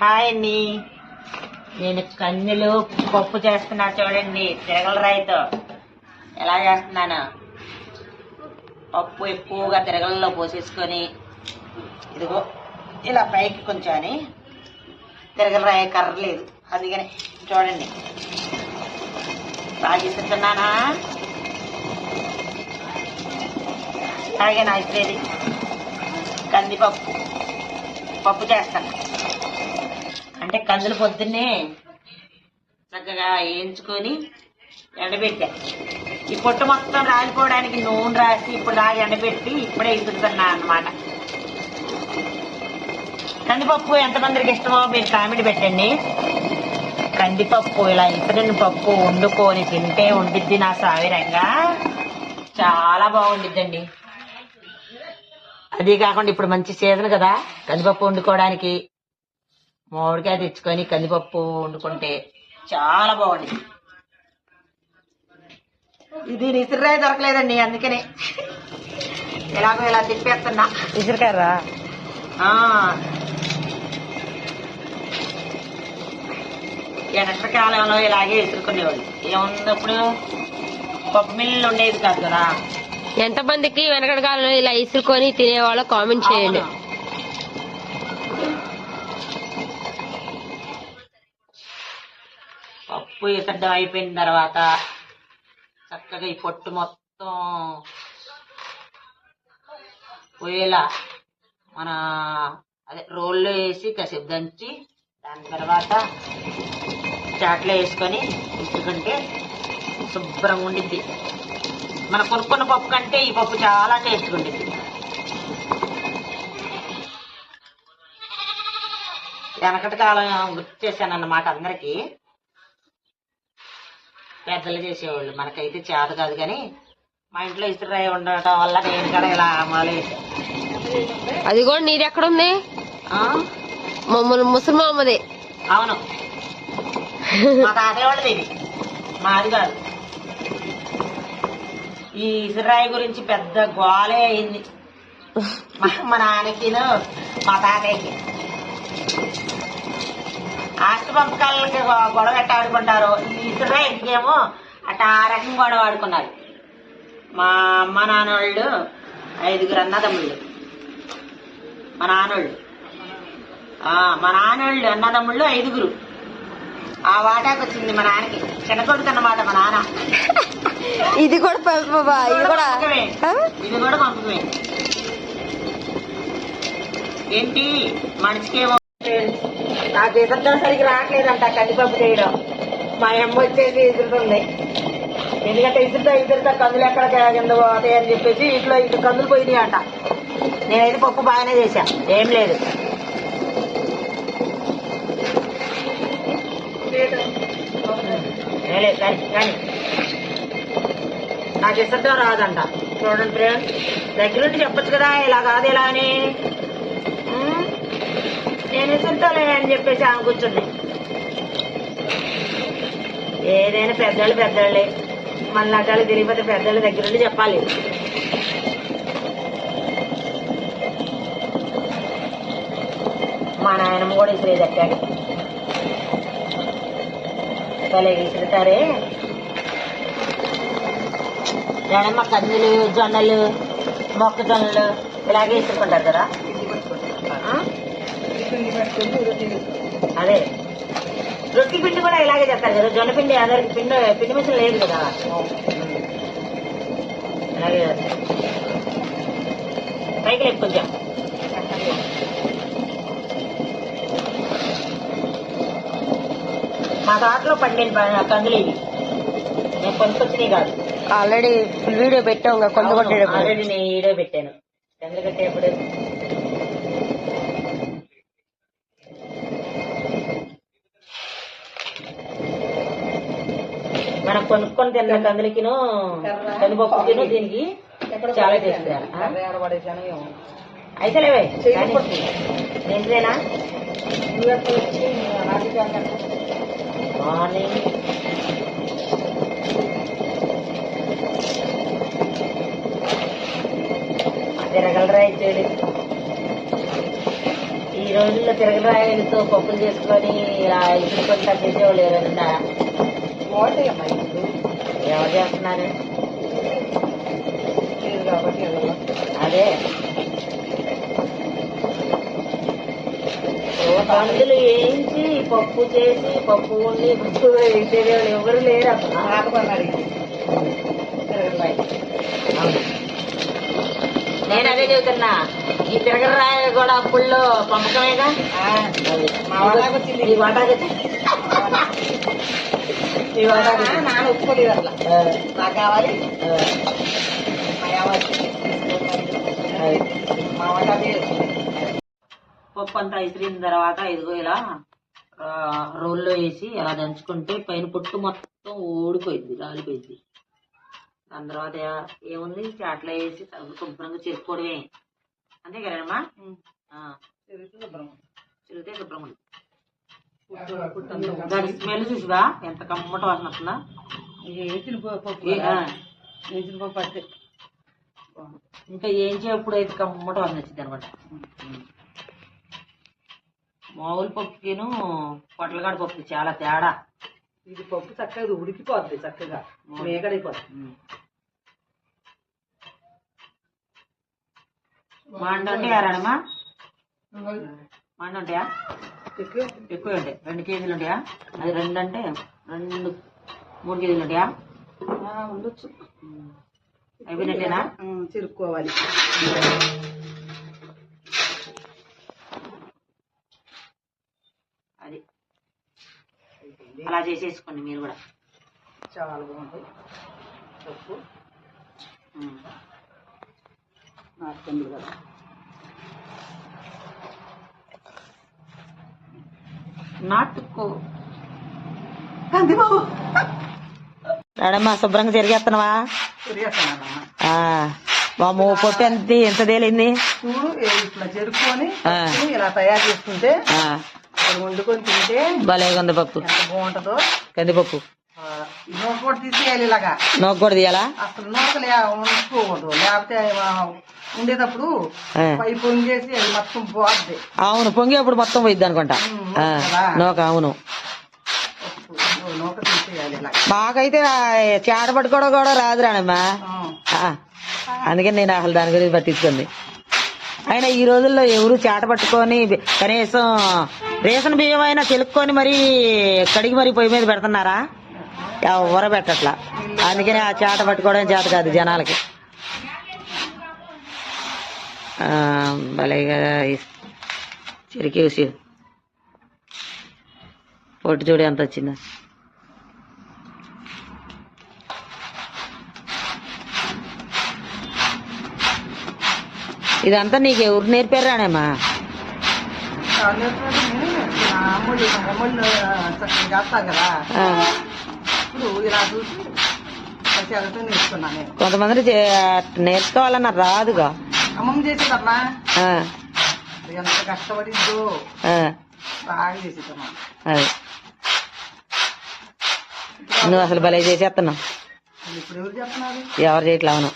Hi అండి. నేను కన్నులు పప్పు చేస్తున్నా చూడండి తిరగల రాయితో ఎలా చేస్తున్నాను? పప్పు ఎక్కువగా తిరగలలో పోసేసుకొని ఇదిగో ఇలా పైకి కొంచెం అని తిరగల రాయి కర్ర లేదు. అందుకని చూడండి. బాగా ఇస్తున్నానా అలాగే నా ఇచ్చేది కందిపప్పు. పప్పు చేస్తాను. అంటే కందులు పొద్దున్నే చక్కగా వేయించుకొని ఎండబెట్టా. ఈ పొట్టు మొత్తం రాలిపోవడానికి నూనె రాసి ఇప్పుడు రాగి ఎండబెట్టి ఇప్పుడే ఇస్తున్నా అన్నమాట. కందిపప్పు ఎంతమందికి ఇష్టమో మీరు కామెడీ పెట్టండి. కందిపప్పు ఇలా ఇతరిన పప్పు వండుకొని తింటే ఉండిద్ది నా సావిరంగా. చాలా బాగుండిద్దండి. అదే కాకుండా ఇప్పుడు మంచి సీజన్ కదా కందిపప్పు వండుకోవడానికి. మామిడికాయ తెచ్చుకొని కందిపప్పు వండుకుంటే చాలా బాగుంది. ఇది ఇసురాయి దొరకలేదండి అందుకనే. ఎలాగో ఇలా తిప్పేస్తున్నా. విసిరికారా ఆ. ఎండాకాలంలో ఇలాగే విసురుకునేవాళ్ళు ఏమున్నప్పుడు పప్పు మిల్లు ఉండేది కాదు కదా. ఎంతమందికి వెనకటి కాలంలో ఇలా ఇసురుకొని తినేవాళ్ళో కామెంట్ చేయండి. పొయ్యి సిద్ధం అయిపోయిన తర్వాత చక్కగా ఈ పొట్టు మొత్తం పోయేలా మన అదే రోల్లో వేసి కాసేపు దంచి దాని తర్వాత చాట్లో వేసుకొని ఇసుకుంటే శుభ్రంగా ఉండిద్ది. మన కొనుక్కున్న పప్పు కంటే ఈ పప్పు చాలా టేస్ట్గా ఉండిద్ది. వెనకటి కాలం గుర్తు చేశాను అన్నమాట పెద్దలు చేసేవాళ్ళు. మనకైతే చేత కాదు కానీ మా ఇంట్లో ఇసురాయి ఉండటం వల్ల నేను కూడా ఇలా మొదలెట్టా అది కూడా నీరు ఎక్కడుంది ఆ? మమ్మల్ని ముసలి మామది. అవును. మా తాతయ్య వాళ్ళది ఇది. మాది కాదు. ఈ ఇసురాయి గురించి పెద్ద గోలే అయింది. మా మా నాన్నకిను మా తాతయ్యకి. ఆస్తి పంపకాలకి గొడవ ఎట్ట ఆడుకుంటారు ఈ ఇసురాయికేమో అట్ట ఆ రకం గొడవ ఆడుకున్నారు. మా అమ్మ నాన్నోళ్ళు ఐదుగురు అన్నదమ్ముళ్ళు. మా నాన్నోళ్ళు. ఆ, మా నాన్నోళ్ళు అన్నదమ్ముళ్ళు ఐదుగురు. ఆ వాటాకి వచ్చింది మా నాన్నకి. చిన్న కొడుకు అన్నమాట మా నాన్న. ఇది కూడా పెద్ద- ఇది కూడా? ఇది కూడా పంపకమే. ఏంటి? మనిషికేమో నాకు ఇద్దరు సరిగ్గా రావట్లేదంట కందిపప్పు చేయడం. మా అమ్మ వచ్చేసి ఎదురుతుంది. ఎందుకంటే ఇసురుతా ఇసురుతా కందులు ఎక్కడ కింద పోతాయి అని చెప్పేసి ఇంట్లో ఇటు కందులు పోయినాయి అంట. నేనైతే పప్పు బాగానే చేశా ఏం లేదు. కానీ నాకు ఇష్టం రాదంట. చూడండి ఫ్రెండ్ దగ్గరుండి చెప్పచ్చు కదా ఇలా కాదు ఇలా అని నేను ఇస్తుంటాలే అని చెప్పేసి ఆమె కూర్చుంది. ఏదైనా పెద్దోళ్ళు పెద్దోళ్ళే. మన లాంటి తిరిగిపోతే పెద్దోళ్ళ దగ్గరుండి చెప్పాలి. మా నాయనమ్మ కూడా ఇసిరేది ఎక్కాడు భలే విసురుతారే. నాయనమ్మ కందులు జొన్నలు మొక్కజొన్నలు ఇలాగే ఇసురుకుంటారు కదా. అదే. రొట్టి పిండి కూడా ఇలాగే చేస్తారు కదా. జొన్న పిండి అందరికి పిండి పిండి మిషన్ లేదు కదా. అలాగే చేస్తారు. పైకి లేదు కొంచెం. మా తోటలో పండిన కందులు ఇవి. నేను కొనుక్కొచ్చినవి కాదు. ఆల్రెడీ వీడియో పెట్టాం కొట్టేటప్పుడు. ఆల్రెడీ నేను ఈడో పెట్టాను. కందులు కట్టేప్పుడు కొనుక్కొని తిన్న కందులకిను కందిపప్పుకిను దీనికి చాలా టేస్ట్ అయితే లేవే ఏంటిదేనా? మార్నింగ్. తిరగలరా ఇచ్చేది ఈ రోజుల్లో తిరగరాయలతో పప్పులు చేసుకొని ఇలా ఇసుకొని చేసేవాళ్ళు ఎవరైనా బాగుంటాయమ్మా ఇప్పుడు ఎవరు చేస్తున్నారు? అదే. పందులు వేయించి పప్పు చేసి పప్పు ఉండి పప్పు వేసేవాళ్ళు ఎవరు లేరు అసలు. నేను అదే చెబుతున్నా. ఈ తిరగరాయ కూడా అప్పుల్లో పంపకమేగా? అది. మా వాళ్ళకి వచ్చింది. ఈ వాటాకి నాన్న ఒప్పుకోలేదు అట్లా ఆ, నాకు కావాలి ఆ, మా వంట పప్పు అంతా ఇసిరిన తర్వాత ఇదిగో ఇలా రోల్లో వేసి అలా దంచుకుంటే పైన పొట్టు మొత్తం ఊడిపోయింది రాలిపోయింది. దాని తర్వాత ఏముంది? చాట్లో వేసి శుభ్రంగా చేసుకోవడమే. అంతే కదమ్మా? చిరిగితే శుభ్రంగా పుట్టంతా దాని స్మెల్ చూసుగా ఎంత కమ్మట వాసన వస్తుందా? వేసిన పప్పు ఏ- ఆ, వేసిన పప్పు అంతే ఇంకా ఏం చేయప్పుడు అయితే కమ్మట వాసన వచ్చింది అనమాట. మామూలు పప్పుకిను పొట్లగాడ పప్పు చాలా తేడా. ఇది పప్పు చక్కగా ఉడికిపోద్ది చక్కగా. మేకడైపోద్ది. మండ అంటే యారాడమ్మా మండ ఉంటాయా. ఎక్కువ ఎక్కువ ఉంటాయి. రెండు కేజీలు ఉంటాయా? అది రెండు అంటే రెండు మూడు కేజీలు ఉంటాయా? ఉండొచ్చు. అయిపోయినట్టేనా చిరుక్కోవాలి. అది. అలా చేసేసుకోండి మీరు కూడా. చాలా బాగుంటాయి. పప్పు. ఉమ్. నాటుకుంది కదా. నాటుకో. కందిబాబు రాడమ్మా శుభ్రంగా తిరిగేస్తానమ్మా మా పొట్టు ఎంత ఎంత తేలింది? చూడు ఇట్లా. పప్పుని ఇలా తయారు చేసుకుంటే వండుకొని తింటే భలేగా ఉంది పప్పు. బాగుంటుందో. కందిపప్పు. నూక కూడా తీసేయాలి ఇలాగా. నోకు కూడా తీయాలా? అసలు నూక ఉంచుకోకూడదు. లేకపోతే ఉండేటప్పుడు. పై పొంగేసి అది మొత్తం పోద్ది. అవును పొంగేప్పుడు మొత్తం పోయిద్ది అనుకుంటా. నోక అవును. నూక తీసేయాలి మాకైతే చేట పట్టుకోవడం కూడా రాదు రానమ్మా ఆ. అందుకని నేను అసలు దాని గురించి పట్టించుకుంది అయినా ఈ రోజుల్లో ఎవరు చేట పట్టుకొని కనీసం రేషన్ బియ్యం అయినా తెలుక్కొని మరి కడిగి మరి పొయ్యి మీద పెడుతున్నారా? ఎవరు పెట్టట్లా. అందుకని ఆ చేట పట్టుకోవడం చేత కాదు జనాలకి. భలేగా చిరికి ఉసి పొట్టు చూడు ఎంత వచ్చిందా. ఇదంతా నీకు ఎవరు నేర్పారానేమా చాలా నేర్చుకుంటే నా అమ్మోళ్ళు మా అమ్మోళ్ళు చక్కగా చేస్తారు కదా. ఇప్పుడు ఇలా చూసి ప్రత్యేకత నేర్చుకున్నాను నేను. కొంతమంది నేర్చుకోవాలన్న రాదుగా. అమ్మమ్మ చేసేదమ్మా. ఎంత కష్టపడిందో ఆ, బాగా చేసేదమ్మా. అది. నువ్వు అసలు భలే చేసేస్తున్నావు ఇప్పుడు ఎవరు చెప్తున్నారు ఎవరు చేయట్లా అవును.